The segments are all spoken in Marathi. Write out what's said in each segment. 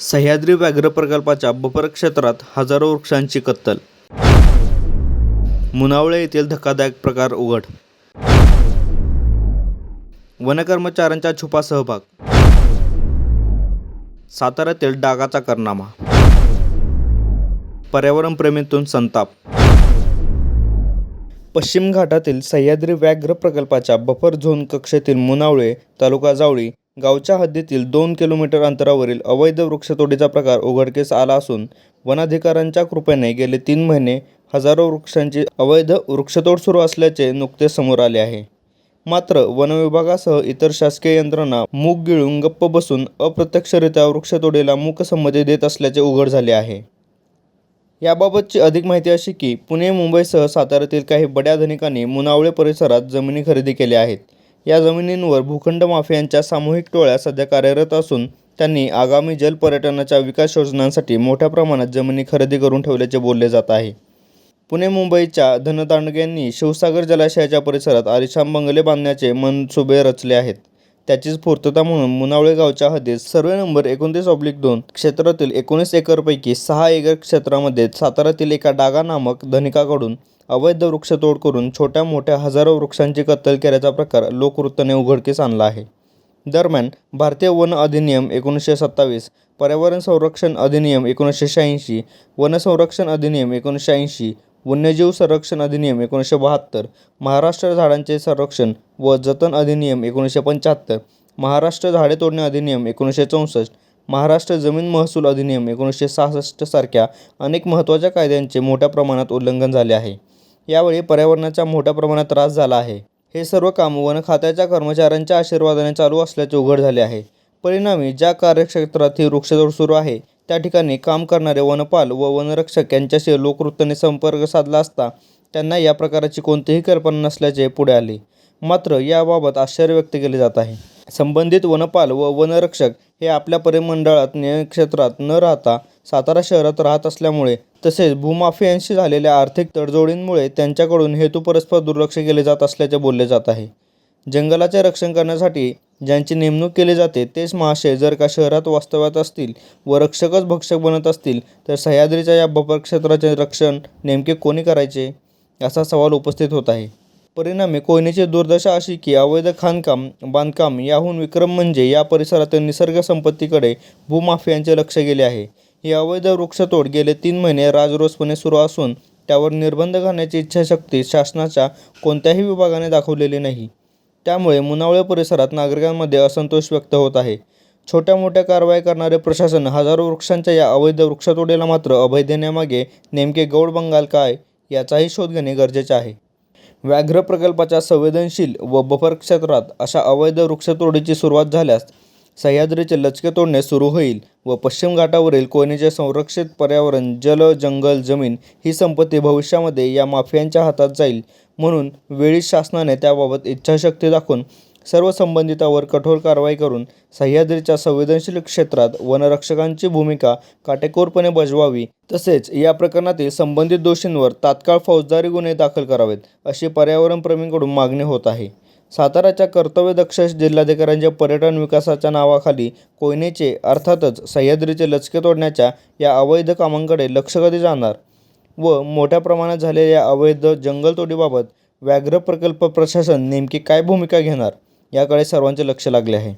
सह्याद्री व्याघ्र प्रकल्पाच्या बफर क्षेत्रात हजारो वृक्षांची कत्तल. मुनावळे येथील धक्कादायक प्रकार उघड. वनकर्मचाऱ्यांचा छुपा सहभाग. साताऱ्यातील डागाचा कारनामा. पर्यावरणप्रेमीतून संताप. पश्चिम घाटातील सह्याद्री व्याघ्र प्रकल्पाच्या बफर झोन कक्षेतील मुनावळे तालुका जावळी गावच्या हद्दीतील दोन किलोमीटर अंतरावरील अवैध वृक्षतोडीचा प्रकार उघडकीस आला असून वनाधिकाऱ्यांच्या कृपेने गेले तीन महिने हजारो वृक्षांची अवैध वृक्षतोड सुरू असल्याचे नुकतेच समोर आले आहे. मात्र वनविभागासह इतर शासकीय यंत्रणा मूग गिळून गप्प बसून अप्रत्यक्षरित्या वृक्षतोडीला मूकसंमती देत असल्याचे उघड झाले आहे. याबाबतची अधिक माहिती अशी की पुणे मुंबईसह साताऱ्यातील काही बड्या धनिकांनी मुनावळे परिसरात जमिनी खरेदी केल्या आहेत. या जमिनींवर भूखंड माफियांच्या सामूहिक टोळ्या सध्या कार्यरत असून त्यांनी आगामी जलपर्यटनाच्या विकास योजनांसाठी मोठ्या प्रमाणात जमिनी खरेदी करून ठेवल्याचे बोलले जात आहे. पुणे मुंबईच्या धनदांडग्यांनी शिवसागर जलाशयाच्या परिसरात आलिशान बंगले बांधण्याचे मनसुबे रचले आहेत. त्याचीच पूर्तता म्हणून मुनावळे गावच्या हद्दीत सर्वे नंबर एकोणतीस ऑब्लिक दोन क्षेत्रातील एकोणीस एकरपैकी सहा एकर क्षेत्रामध्ये साताऱ्यातील एका डागा नामक धनिकाकडून अवैध वृक्षतोड करून छोट्या मोठ्या हजारो वृक्षांची कत्तल केल्याचा प्रकार लोकवृत्ताने उघडकीस आणला आहे. दरम्यान भारतीय वन अधिनियम एकोणीसशे सत्तावीस पर्यावरण संरक्षण अधिनियम एकोणीसशे शहाऐंशी वन संरक्षण अधिनियम एकोणीसशे ऐंशी वन्यजीव संरक्षण अधिनियम एकोणीसशे बहात्तर महाराष्ट्र झाडांचे संरक्षण व जतन अधिनियम एकोणीसशे पंच्याहत्तर महाराष्ट्र झाडे तोडणे अधिनियम एकोणीसशे चौसष्ट महाराष्ट्र जमीन महसूल अधिनियम एकोणीसशे सहासष्टसारख्या अनेक महत्त्वाच्या कायद्यांचे मोठ्या प्रमाणात उल्लंघन झाले आहे. यावेळी पर्यावरणाचा मोठ्या प्रमाणात त्रास झाला आहे. हे सर्व काम वन खात्याच्या कर्मचाऱ्यांच्या आशीर्वादाने चालू असल्याचे उघड झाले आहे. परिणामी ज्या कार्यक्षेत्रात ही वृक्षतोड सुरू आहे त्या ठिकाणी काम करणारे वनपाल व वनरक्षक यांच्याशी लोकवृत्ताने संपर्क साधला असता त्यांना या प्रकाराची कोणतीही कल्पना नसल्याचे पुढे आले. मात्र याबाबत आश्चर्य व्यक्त केले जात आहे. संबंधित वनपाल व वनरक्षक हे आपल्या परिमंडळात क्षेत्रात न राहता सातारा शहरात राहत असल्यामुळे तसेच भूमाफियांशी झालेल्या आर्थिक तडजोडींमुळे त्यांच्याकडून हेतुपरस्पर दुर्लक्ष केले जात असल्याचे बोलले जात आहे. जंगलाचे रक्षण करण्यासाठी ज्यांची नेमणूक केली जाते तेच महाशय जर का शहरात वास्तव्यात असतील व रक्षकच भक्षक बनत असतील तर सह्याद्रीच्या या बफर क्षेत्राचे रक्षण नेमके कोणी करायचे? असा सवाल उपस्थित होत आहे. परिणामी कोयनेची दुर्दशा अशी की अवैध खाणकाम बांधकाम याहून विक्रम म्हणजे या परिसरातील निसर्ग संपत्तीकडे भूमाफियांचे लक्ष गेले आहे. ही अवैध वृक्षतोड गेले तीन महिने राजरोसपणे सुरू असून त्यावर निर्बंध घालण्याची इच्छाशक्ती शासनाच्या कोणत्याही विभागाने दाखवलेली नाही. त्यामुळे मुनावळे परिसरात नागरिकांमध्ये असंतोष व्यक्त होत आहे. छोट्या मोठ्या कारवाई करणारे प्रशासन हजारो वृक्षांच्या या अवैध वृक्षतोडीला मात्र अभय देण्यामागे नेमके गौड बंगाल काय याचाही शोध घेणे गरजेचे आहे. व्याघ्र प्रकल्पाच्या संवेदनशील व बफर क्षेत्रात अशा अवैध वृक्षतोडीची सुरुवात झाल्यास सह्याद्रीचे लचके तोडणे सुरू होईल व पश्चिम घाटावरील कोयनेचे संरक्षित पर्यावरण जल जंगल जमीन ही संपत्ती भविष्यामध्ये या माफियांच्या हातात जाईल म्हणून वेळीच शासनाने त्याबाबत इच्छाशक्ती दाखवून सर्व संबंधितावर कठोर कारवाई करून सह्याद्रीच्या संवेदनशील क्षेत्रात वनरक्षकांची भूमिका काटेकोरपणे बजवावी तसेच या प्रकरणातील संबंधित दोषींवर तात्काळ फौजदारी गुन्हे दाखल करावेत अशी पर्यावरणप्रेमींकडून मागणी होत आहे. साताऱ्याच्या कर्तव्यदक्ष जिल्हाधिकाऱ्यांच्या पर्यटन विकासाच्या नावाखाली कोयनेचे अर्थातच सह्याद्रीचे लचके तोडण्याच्या या अवैध कामांकडे लक्ष कधी जाणार? व मोठ्या प्रमाणात झालेल्या अवैध जंगलतोडीबाबत व्याघ्र प्रकल्प प्रशासन नेमकी काय भूमिका घेणार? याकडे सर्वांचे लक्ष लागले आहे.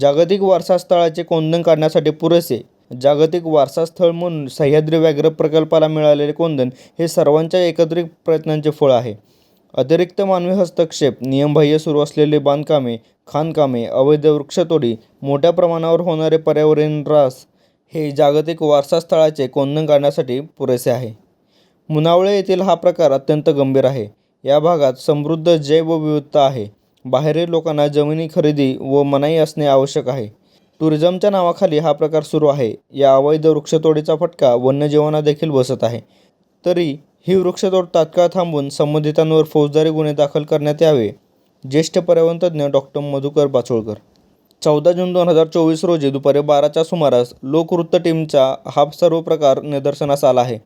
जागतिक वारसा स्थळाचे कोंदण काढण्यासाठी पुरेसे जागतिक वारसा स्थळ म्हणून सह्याद्री व्याघ्र प्रकल्पाला मिळालेले कोंदण हे सर्वांच्या एकत्रित प्रयत्नांचे फळ आहे. अतिरिक्त मानवी हस्तक्षेप नियमबाह्य सुरू असलेले बांधकामे खाणकामे अवैध वृक्षतोडी मोठ्या प्रमाणावर होणारे पर्यावरण ऱ्हास हे जागतिक वारसा स्थळाचे कोंदण काढण्यासाठी पुरेसे आहे. मुनावळे येथील हा प्रकार अत्यंत गंभीर आहे. या भागात समृद्ध जैवविविधता आहे. बाहेरील लोकांना जमिनी खरेदी व मनाई असणे आवश्यक आहे. टुरिझमच्या नावाखाली हा प्रकार सुरू आहे. या अवैध वृक्षतोडीचा फटका वन्यजीवांना देखील बसत आहे. तरी ही वृक्षतोड तात्काळ थांबवून संबंधितांवर फौजदारी गुन्हे दाखल करण्यात यावे ज्येष्ठ पर्यावरणतज्ज्ञ डॉक्टर मधुकर पाचोळकर चौदा जून दोन हजार चोवीस रोजी दुपारी बाराच्या सुमारास लोकवृत्त टीमचा हा सर्व प्रकार निदर्शनास आला आहे.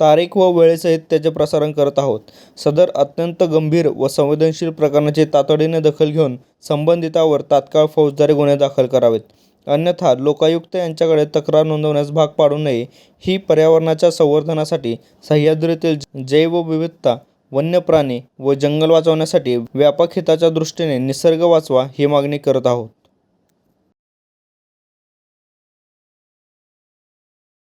तारीख व वेळेसहित त्याचे प्रसारण करत आहोत. सदर अत्यंत गंभीर व संवेदनशील प्रकरणाची तातडीने दखल घेऊन संबंधितावर तात्काळ फौजदारी गुन्हे दाखल करावेत. अन्यथा लोकायुक्त यांच्याकडे तक्रार नोंदवण्यास भाग पाडू नये ही पर्यावरणाच्या संवर्धनासाठी सह्याद्रीतील जैवविविधता वन्य प्राणी व जंगल वाचवण्यासाठी व्यापक हिताच्या दृष्टीने निसर्ग वाचवा ही मागणी करत आहोत.